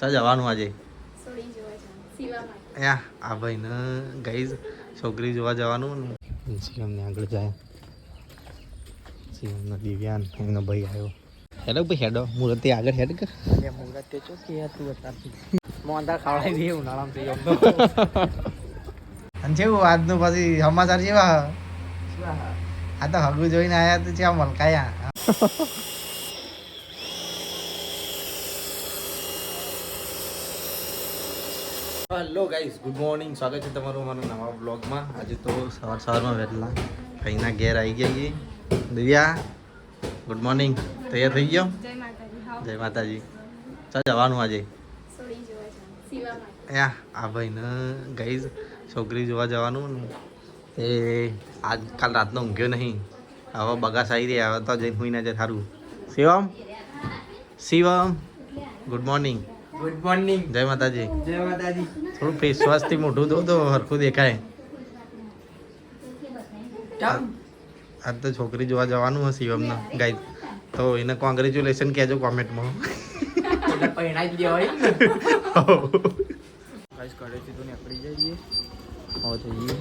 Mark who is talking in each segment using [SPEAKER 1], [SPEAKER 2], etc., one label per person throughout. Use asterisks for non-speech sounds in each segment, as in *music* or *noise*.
[SPEAKER 1] ચા જવાનું આજે. આ ભાઈ ભાઈને ગઈ છોકરી જોવા જવાનું શિવમને આગળ જાય. શિવમનો દિવ્યાન એમનો ભાઈ આવ્યો. હેડો ભાઈ હેડો. મુરતી આગળ હેડ કર.
[SPEAKER 2] મુરત ચો કે તું અત્યારથી મોંદા ખાવડાવી દે ઉનાળામાં થઈ ગયો.
[SPEAKER 1] અને જેવું આજનું પછી સમાચાર જેવા. આ? તો હગું જોઈને આયા તો ત્યાં મલકાયા. હેલો ગાઈસ ગુડ મોર્નિંગ સ્વાગત છે તમારું અમારા નવા બ્લોગમાં આજે તો સવાર સવારમાં વહેલા ભાઈના ઘેર આવી ગયા છીએ. દિવ્યા ગુડ મોર્નિંગ તૈયાર થઈ ગયો?
[SPEAKER 3] જય માતાજી
[SPEAKER 1] ચાલ જવાનું આજે. આ ભાઈને ગઈ છોકરી જોવા જવાનું ને તે આજ કાલ રાતનો ઊંઘ્યો નહીં. હવે બગાસ આવી રહ્યા હવે તો જઈને હુઈ ના જાય સારું Shivam? Shivam? Good morning
[SPEAKER 2] good morning
[SPEAKER 1] જય માતાજી.
[SPEAKER 2] જય માતાજી.
[SPEAKER 1] થોડું ફેસ વોશથી મોઢું દો તો હરખું દેખાય.
[SPEAKER 2] આ
[SPEAKER 1] આજ તો છોકરી જોવા જવાનું હશે શિવમને ગાઈ તો એને કોંગ્રેચ્યુલેશન કહેજો કોમેન્ટમાં
[SPEAKER 2] પહેણાઈ જ હોય ગાઈસ *laughs* ઘરેથી તો નીકળી જઈએ. હવે જઈએ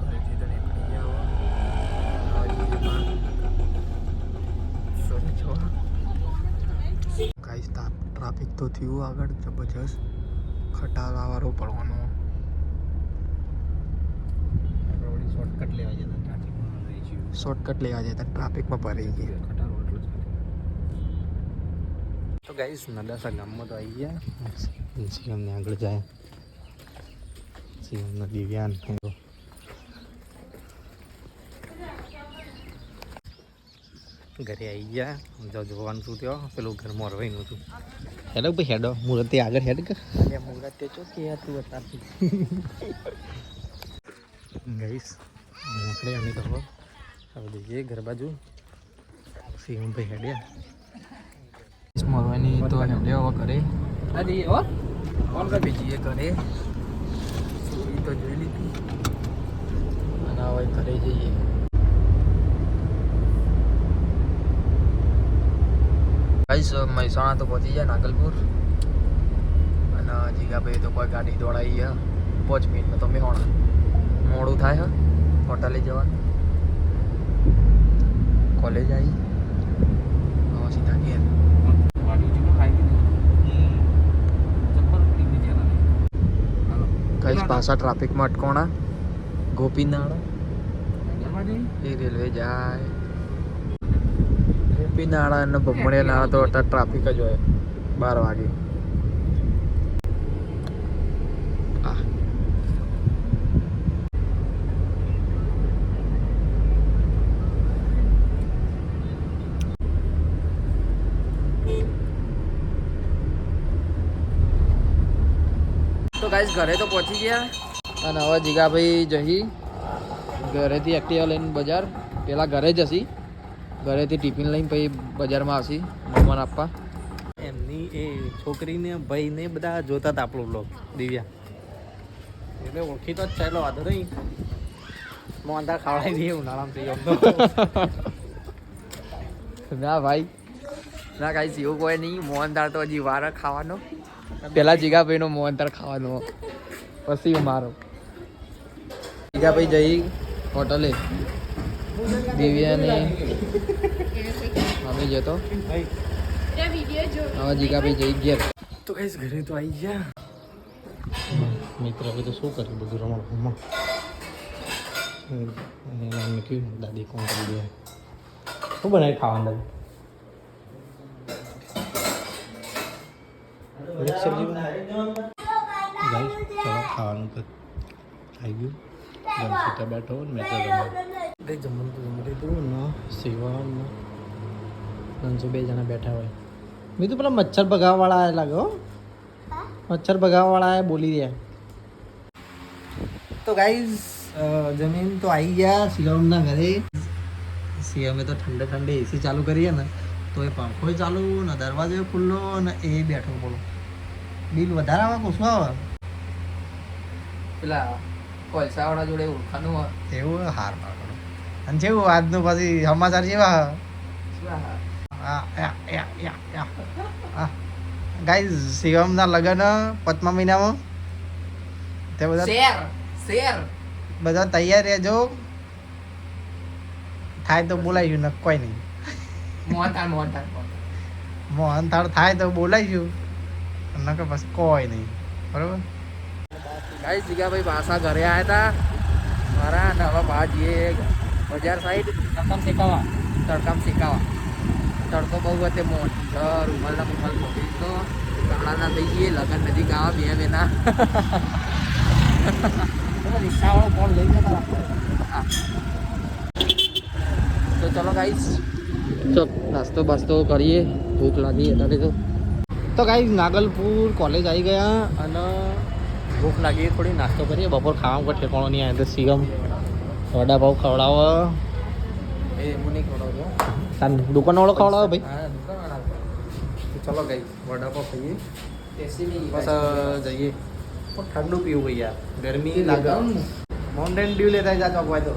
[SPEAKER 2] ઘરેથી તો નીકળી ગયા હવે. હવે જઈએ બહાર. સોરી જોવા. ગાઈસ ટ્રાફિક તો થયું આગળ જબરજસ્ત ખટાલાવાળો પડવાનો.
[SPEAKER 1] શોર્ટકટ લેવા જતા ટ્રાફિકમાં
[SPEAKER 2] શોર્ટકટ લેવા જતા ટ્રાફિકમાં ભરાઈ ગયા.
[SPEAKER 1] ખટારો એટલો
[SPEAKER 2] તો ગાઈસ નડાસા ગામમાં તો આવી ગયા.
[SPEAKER 1] જીવનને આગળ જાય. જીવનનો દિવ્યાન ઘરે આવી ગયા. જો જોવાનું છું ત્યાં પેલું ઘર મોરવાઈનું હતું હેડો ભાઈ હેડો. મુરતી આગળ હેડ કર.
[SPEAKER 2] એટલે મુરત તે ચો કે તું અત્યારથી
[SPEAKER 1] ગઈશ આપણે અમે તો હવે જઈએ ઘર બાજુ. શિવમભાઈ હેડ્યા
[SPEAKER 2] મરવાની તો હેમલે હવે કરે અરે હો? કોણ કર બીજી એ કરે તો જોઈ લીધી. અને હવે ઘરે જઈએ. ગાઈસ મહેસાણા તો પહોંચી જાય નાગલપુર. અને જીગાભાઈ તો કોઈ ગાડી દોડાવી ગયા. પાંચ મિનિટમાં તો મેહોણા. મોડું થાય હા. હોટલે જવાનું. કોલેજ આવી. હવે સીધા ઘેર. કઈ ભાષા ટ્રાફિકમાં અટકોણા. ગોપીનાળા. એ રેલવે જાય. ગોપીનાળા અને ભમણિયા નાળા તો અત્યારે ટ્રાફિક જ હોય. બાર વાગે. તો ગાઈસ ઘરે તો પહોંચી ગયા. અને હવે જીગાભાઈ જઈ ઘરેથી એક્ટિવા લઈને બજાર. પેલા ઘરે જ હશી. ઘરેથી ટિફિન લઈને પછી બજારમાં આવશી મહેમાન આપવા.
[SPEAKER 1] એમની એ છોકરીને ભાઈને બધા જોતા હતા આપણું બ્લોગ દિવ્યા. એટલે ઓળખી તો જ ચાલો વાંધો નહીં.
[SPEAKER 2] મોંધા ખાવડાવી દઈએ ઉનાળામાં ના ભાઈ ના કાંઈ સીવું કોઈ નહીં મોહનદાળ તો હજી વાર ખાવાનો. પેલા જીગાભાઈનો મોહનદાળ ખાવાનો. પછી મારો. જીગાભાઈ જઈ હોટલે. દિવ્યાને મમ્મી જતો. હવે જીગાભાઈ જઈ ગયા. તો કઈ ઘરે તો આવી ગયા.
[SPEAKER 1] મિત્ર હવે તો શું કર્યું બધું રમણ એના મૂક્યું દાદી કોણ કરી દે? શું બનાવી ખાવાનું દાદી? સબ્જી બનાવી. ખાવાનું આવી ગયું. જમશીતા બેઠો ને મેં તો જમવા. જમવાનું તો જમી લીધું. ને શિવમ ને બે જણા બેઠા હોય. મેં તો પેલા મચ્છર ભગાવવાળા આયા લાગે હો. મચ્છર ભગાવવાળા આયા બોલી રહ્યા. તો ગાઈઝ જમીન તો આવી ગયા શિવમના ઘરે. શિવમે તો ઠંડે ઠંડે એસી ચાલુ કરીએ ને તો એ પંખો ચાલુ ને દરવાજો ખુલ્લો ને એ બેઠો બોલો. બિલ વધારે આવે ઓછું આવે?
[SPEAKER 2] પેલા કોલસાવાળા જોડે ઓળખાનું હોય.
[SPEAKER 1] એવું હાર પાડો અને જેવું આજનું પછી સમાચાર જેવા ગાઈઝ શિવમના લગ્ન પાંચમા મહિનામાં. તે બધા
[SPEAKER 2] શેર શેર.
[SPEAKER 1] બધા તૈયાર રહેજો. થાય તો બોલાવીશું ન કોઈ નહીં.
[SPEAKER 2] મોહનથાળ મોહનથાળ
[SPEAKER 1] મોહન થાળ થાય તો બોલાવીશું નકર પછી કોઈ નહીં. બરોબર?
[SPEAKER 2] ગાઈસ જીગાભાઈ પાછા ઘરે આવ્યા હતા મારા અને હવે બહાર બજાર સાઈડ તડકામ શેકાવા. તડકામ શેકાવા. તડકો બહુ હતી મોટર ઉમલના ઉમલ મોટી તો ગાળાના થઈ જઈએ લગન નજીક આવા બે બેના. રિક્ષાવાળો ફોન લઈ જતા તો ચલો ગાઈસ ચલો નાસ્તો બાસ્તો કરીએ. ભૂખ લાગી અત્યારે તો.
[SPEAKER 1] તો ગાઈઝ નાગલપુર કોલેજ આવી ગયા અને ભૂખ લાગી થોડી નાસ્તો કરીએ. બપોર ખાવા કોઈ ઠેકાણો નહીં આવે તો વડાપાઉં વડાપાવ ખવડાવો.
[SPEAKER 2] એ હું નહીં ખવડાવતો.
[SPEAKER 1] તાર દુકાનવાળો ખવડાવો ભાઈ?
[SPEAKER 2] ચલો ગઈ વડાપાઉં ખાઈએ.
[SPEAKER 1] બસ જઈએ. પણ ઠંડુ પીવું ભાઈ યાર. ગરમી લાગે. માઉન્ટેન ડ્યુ લેતા જા ચોકવાય તો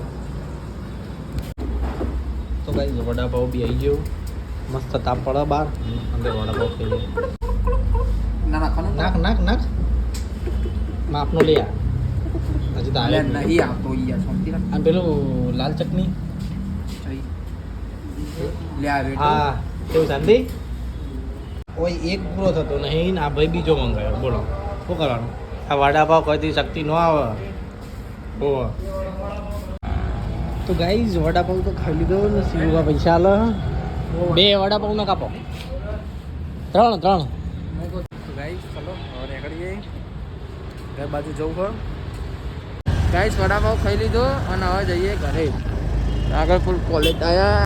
[SPEAKER 1] તો ગાઈઝ વડાપાઉં બી આવી ગયો. મસ્ત તાપ પડે બહાર. અંદર વડાપાવ ખાઈએ.
[SPEAKER 2] ના નાખવાનું?
[SPEAKER 1] નાખ નાખ નાખ. માપનો લે આ હજી તો આવે નહીં.
[SPEAKER 2] આવતો યાર શાંતિ રાખ.
[SPEAKER 1] અને પેલું લાલ ચટણી?
[SPEAKER 2] લે આવે
[SPEAKER 1] હા કેવું શાંતિ? ઓય એક પૂરો થતો નહીં ને આ ભાઈ બીજો મંગાયો. બોલો શું કરવાનું? આ વડાપાવ કદી શક્તિ ન આવે. ઓ. તો ગાઈઝ વડાપાવ તો ખાઈ લીધો ને સીવા પૈસા આલે બે વડાપાવ ના કાપો. ત્રણ ત્રણ
[SPEAKER 2] ગાઈસ ચલો હવે નીકળીએ ઘર બાજુ જવું હોય ગાઈસ વડાપાવ ખાઈ લીધો અને હવે જઈએ ઘરે. આગળ ફૂલ કોલેજ આવ્યા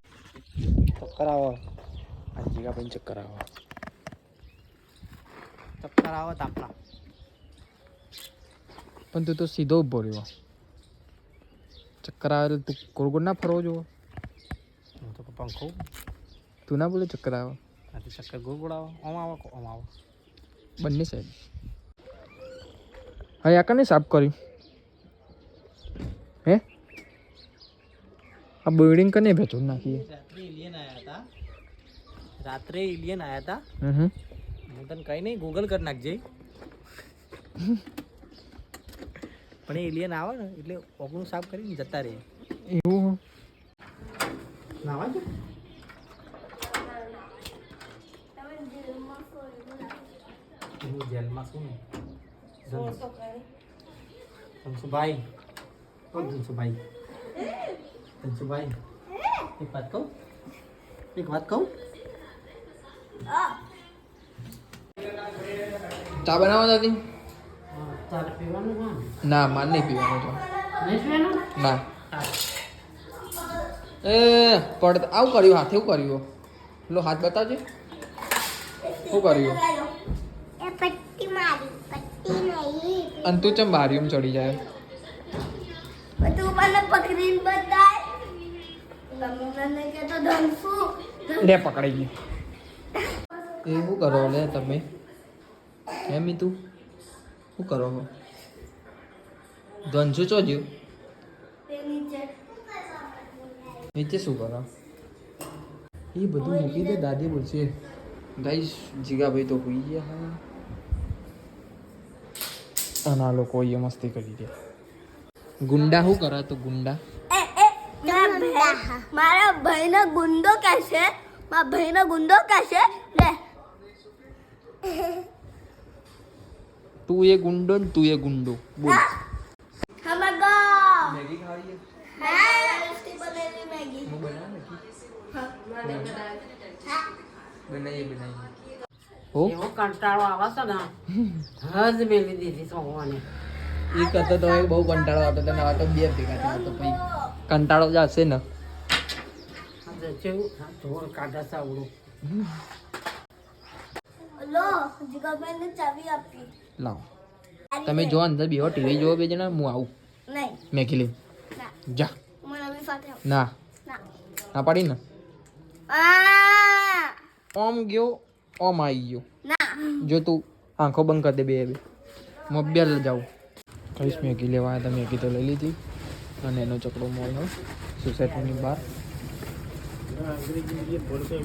[SPEAKER 1] ચક્કર આવો.
[SPEAKER 2] અંજિકા પણ ચક્કર આવો.
[SPEAKER 1] ચક્કર આવો તાપલા
[SPEAKER 2] પણ તું તો સીધો ઊભો રહ્યો. ચક્કર આવે તું ગોળ ના ફરવો
[SPEAKER 1] હું તો પંખો.
[SPEAKER 2] તું ના બોલે ચક્કર આવો?
[SPEAKER 1] ચક્કર ગોળ ગોળ આવો. આમ આવો આમ આવો.
[SPEAKER 2] બંને સાઈડ હા યા કને સાફ કર્યું. હે? આ બિલ્ડિંગ કને ભેચો નાખીએ?
[SPEAKER 1] રાત્રે એલિયન આયા હતા. રાત્રે એલિયન આયા હતા.
[SPEAKER 2] હમ હમ.
[SPEAKER 1] હું તને કઈ નહીં ગૂગલ કરી નાખજે. પણ એ એલિયન આવે ને એટલે ઓગણું સાફ કરીને જતા રહે.
[SPEAKER 2] એવું
[SPEAKER 1] નાવા છે હું જેલમાં છું ને. ધનસુભાઈ ઓ ધનસુભાઈ ધનસુભાઈ એક વાત કહું એક વાત કહું
[SPEAKER 2] ચા બનાવવા
[SPEAKER 1] કોણ
[SPEAKER 2] ના માર નહીં પીવાનું
[SPEAKER 1] પીવાનું
[SPEAKER 2] ના એ પડ આવું કર્યું હાથે એવું કર્યું. લો હાથ બતાવજે. શું કર્યું
[SPEAKER 4] એ પટ્ટી મારી પટ્ટી નહીં
[SPEAKER 2] અને તું ચમ બારીમ ચડી જાય?
[SPEAKER 4] તું મને પકડીને બતાય. મને કે તો ધનસુ
[SPEAKER 2] લે પકડાઈ ગઈ એ શું કરો લે તમે. એમ તું શું કરો છો ધનસુ ચો જ્યું
[SPEAKER 4] નીચે
[SPEAKER 2] શું કરો? એ બધું મૂકી દે દાદી બોલશે. ગાઈશ જીગાભાઈ તો હોઈ ગયા. હા અને આ લોકો અહીંયા મસ્તી કરી દે ગુંડા શું કરે તો ગુંડા
[SPEAKER 4] એ એ મારા ભાઈ- મારા ભાઈનો ગુંડો કહેશે મારા ભાઈનો ગુંડો કહેશે લે
[SPEAKER 2] તું એ ગુંડો ને તું એ ગુંડો બોલ
[SPEAKER 4] હમે ગો
[SPEAKER 2] મેગી ખાવી
[SPEAKER 4] હા ટેસ્ટી બનેલી મેગી
[SPEAKER 2] હું બનાવે બનાવીએ બનાવીએ હો
[SPEAKER 5] એવો કંટાળો આવે છે ને હજ મેલી દીધી સોને
[SPEAKER 2] એ કરતો તો એ બહુ કંટાળો આવતો હતો ને તો બે ભેગા તો પછી. કંટાળો જ હશે ને.
[SPEAKER 5] જેવું ઢોર કાઢે છે
[SPEAKER 4] લો જીગાભાઈને ચાવી આપી.
[SPEAKER 2] લાવો. તમે જો અંદર બેહો ટીવી જોવો બે જણા હું આવું.
[SPEAKER 4] નહીં.
[SPEAKER 2] મેગી લઈ જા. ના.
[SPEAKER 4] ના.
[SPEAKER 2] ના પાડી ને
[SPEAKER 4] આ!
[SPEAKER 2] ઓમ ગયો. ઓમ આવી ગયો
[SPEAKER 4] ના
[SPEAKER 2] જો તું આંખો બંધ કરી દે બે બે મોબાઈલ જાઉં કહીશ મેગી લેવા આવ્યા હતા મેગી તો લઈ લીધી અને એનો ચકડો મોલ હોય સોસાયટીની બહાર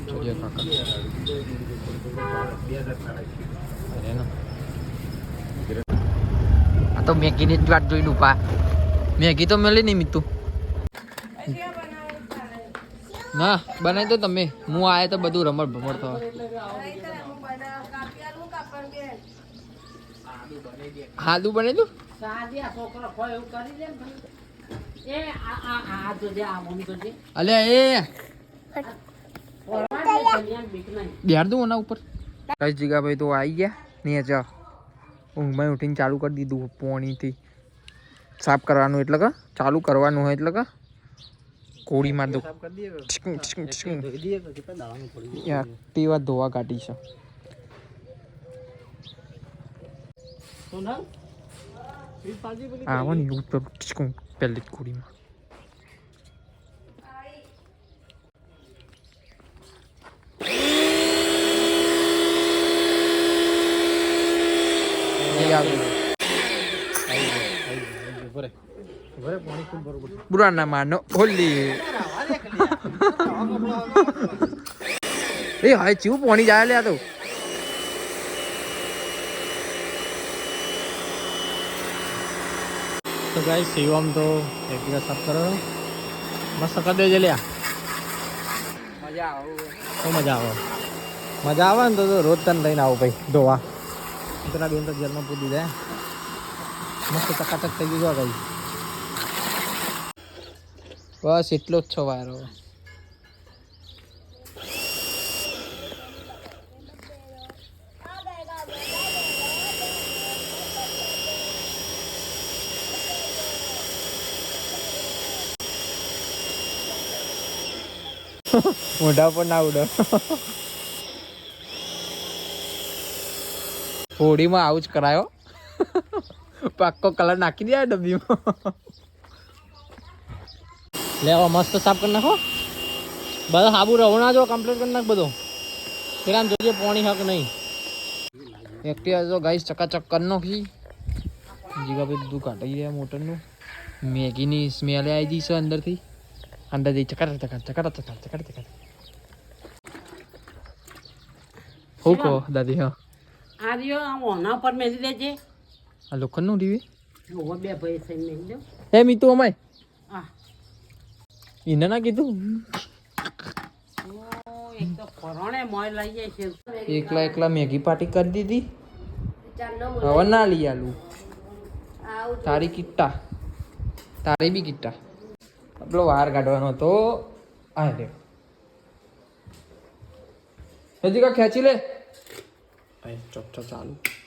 [SPEAKER 2] જોઈએ કાકા અરે ના. આ તો મેગીની જ વાત જોઈને ઊભા મેગી તો મળે નહીં મીતું ના, બનાવી દો તમે. હું આયા તો બધું રમત ભમર થવા. હાદું બને તું
[SPEAKER 5] સાદી આ છોકરો હોય એવું કરી દે. ને ભાઈ. એ.
[SPEAKER 2] બેહાર દઉં એના ઉપર. કઈ જગ્યા ભાઈ તો આવી ગયા. નહીં જા. ઊંઘમાં ઉઠીને ચાલુ કરી દીધું પોણીથી. સાફ કરવાનું એટલે કે? ચાલુ કરવાનું હોય એટલે કે? કોળી માર દઉં ઠીકું, ઠીકું, ઠીકું. તેવા ધોવા કાઢી છે
[SPEAKER 5] આવન
[SPEAKER 2] આવો એવું તો ઠીકું પહેલી જ કોળીમાં નહીં આવ્યું. બુરા ના માનો હોલી એ હવે ચીવું પોણી જાય લે આ તો.
[SPEAKER 1] તો ગાઈ શિવમ તો એકલા સાફ કરો. મસ્ત કરી દેજે લ્યા.
[SPEAKER 2] મજા આવે.
[SPEAKER 1] તો મજા આવે? મજા આવે ને તો રોજ તને લઈને આવો ભાઈ ધોવા. પેલા બેન તો જેલમાં પૂરી જાય મસ્ત ચકાચક થઈ ગયું ગઈ
[SPEAKER 2] બસ એટલો જ છો વારો મોઢા પર ના ઉડો. હોળીમાં આવું જ કરાયો. પાક્કો કલર નાખી દે ડબ્બીમાં.
[SPEAKER 1] લેવા મસ્ત સાફ કરી નાખો. બધા સાબુ રહો ના જો કમ્પ્લીટ કરી નાખ બધો. પેલા આમ જોજે પોણી હક નહીં.
[SPEAKER 2] એક્ટિવા તો ગાઈસ ચકાચક કરી નાખી. જીગા ભાઈ બધું કાઢી રહ્યા મોટરનું. મેગીની સ્મેલ આવી ગઈ છે અંદરથી. અંદરથી ચકાર ચકાર ચકાર ચકાર ચકાર ચકાર હું કહો દાદી હા.
[SPEAKER 5] આ રહ્યો આ ઓના પર મેલી દેજે.
[SPEAKER 2] આ લોખંડનું ટીવી
[SPEAKER 5] ઓવો બે ભાઈ થઈને મેલી દો
[SPEAKER 2] હે મીતુ અમાય.
[SPEAKER 5] આ
[SPEAKER 2] એને ના કીધું?
[SPEAKER 5] ઓ એક તો ફરોણે મોય લઈ જાય છે.
[SPEAKER 2] એકલા એકલા મેગી પાર્ટી કરી દીધી. હવે ના લઈ આલું. તારી કિટ્ટા. તારી બી કિટ્ટા. આપણો વાર કાઢવાનો હતો. આ રે હજી કા ખેંચી લે. અહીં ચાલુ. ચપ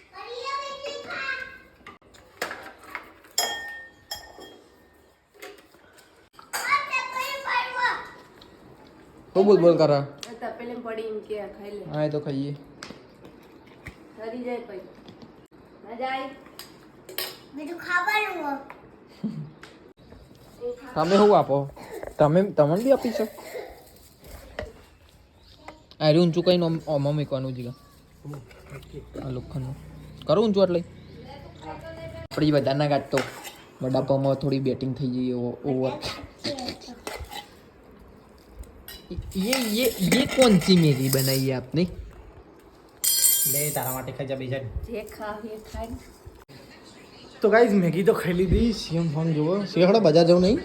[SPEAKER 2] ચાલુ તો બોલ બોલ કરા
[SPEAKER 3] તપેલી પડી એમ કે ખાઈ લે.
[SPEAKER 2] હા એ તો ખાઈએ.
[SPEAKER 3] હરી જાય પછી. મજા આવી
[SPEAKER 4] બીજું ખાવાનું હોય.
[SPEAKER 2] તમે શું આપો? તમે તમને બી આપી છો અરે ઊંચું કઈ ઓમાં મૂકવાનું જીગા. આ લોખંડનું. કરું ઊંચું એટલે આપણી બધાના ના કાઢતો વડાપાવમાં થોડી બેટિંગ થઈ જઈએ ઓવર ये ये ये कौन सी मैगी बनाई है आपने
[SPEAKER 1] લે તારા માટે ખાઈ જા બીજા
[SPEAKER 3] જે ખાવ એ ખાઈ
[SPEAKER 1] તો ગાઈઝ મેગી તો ખાઈ લીધી સીએમ ફોન જુઓ શેખડો બજાર જવું નહીં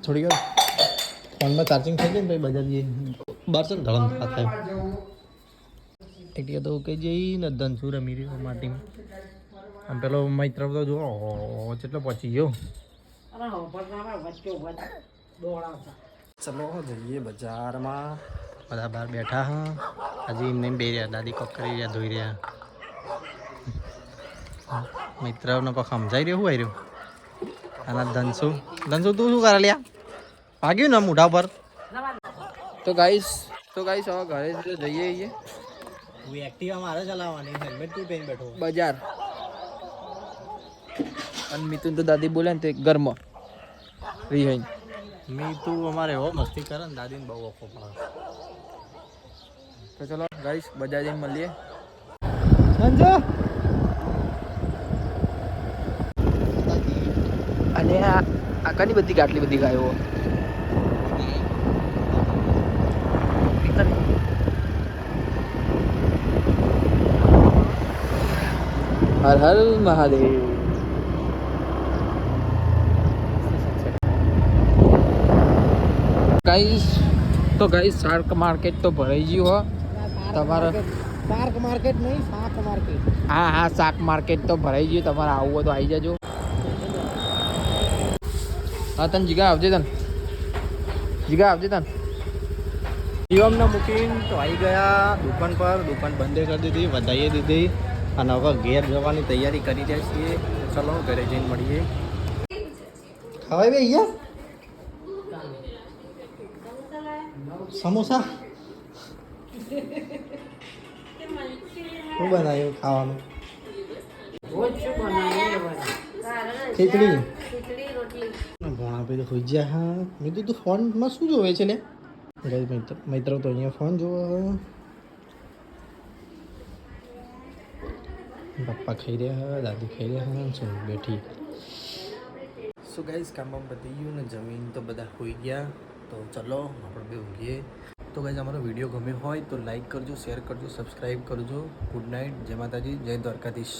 [SPEAKER 1] થોડી વાર ફોનમાં ચાર્જિંગ થઈ જાય ને પછી બજાર જઈએ બહાર છે ને ધડમ થાય એટલે તો કે જઈ ને ધનસુ રમી રહ્યો માટીમાં આમ પેલો મૈત્ર તો જો કેટલો પહોંચી ગયો
[SPEAKER 5] દોડાવતા
[SPEAKER 1] ચલો જઈએ બજારમાં. બધા બહાર બેઠા હા. હજી એમને બે રહ્યા દાદી કોક કરી રહ્યા ધોઈ રહ્યા. મિત્રને પગ સમજાઈ રહ્યો આવી રહ્યું આના ધનસુ. ધનસુ તું શું કરે લ્યા? ભાગ્યું ને મોઢા પર
[SPEAKER 2] તો ગાઈસ તો ગાઈસ હવે ઘરે જ જઈએ છીએ.
[SPEAKER 1] હું એક્ટિવા મારે ચલાવવાની હેલ્મેટ તું પહેરી બેઠો.
[SPEAKER 2] બજાર. અને મિથુન તો દાદી બોલે ને તે ઘરમાં. રિહાઈ
[SPEAKER 1] મી તું અમારે એવો મસ્તી કરે ને દાદીને બહુ ઓખો પડે
[SPEAKER 2] તો ચલો ગાઈસ બજાર જઈને મળીએ.
[SPEAKER 1] સંજો!
[SPEAKER 2] અને આ આ કની બધી આટલી બધી ગાયો? હર હર મહાદેવ. ગાઈસ તો ગાઈસ શાર્ક માર્કેટ તો ભરાઈ ગયું હો. તમારે
[SPEAKER 5] શાર્ક માર્કેટ નહીં શાક માર્કેટ.
[SPEAKER 2] હા હા શાક માર્કેટ તો ભરાઈ ગયું. તમારે આવવું હોય તો આવી જજો. હા તને જીગા આવજે તને. જીગા આવજે તને.
[SPEAKER 1] શિવમને મૂકીને તો આવી ગયા. દુકાન પર દુકાન બંધ કરી દીધી વધાઈ દીધી. અને હવે ઘેર જવાની તૈયારી કરી રહ્યા છીએ. ચલો ઘરે જઈને મળીએ. હવે ભાઈ અહીંયા સમોસા? શું બનાવ્યું ખાવાનું? ખીચડી. ગયા, હા. મેં કીધું ફોનમાં શું જોવે છે ને? મિત્ર તો અહીંયા ફોન જોવે. પપ્પા ખાઈ રહ્યા દાદી ખાઈ રહ્યા શું બેઠી. સો ગાઈસ કામમાં પતી ગયું ને જમીન તો બધા હોઈ ગયા. તો ચલો, આપણે બે ઊંઘીએ. તો ગાઈઝ અમારો વીડિયો ગમ્યો હોય તો લાઈક કરજો શેર કરજો સબસ્ક્રાઈબ કરજો. ગુડ નાઇટ જય માતાજી, જય દ્વારકાધીશ.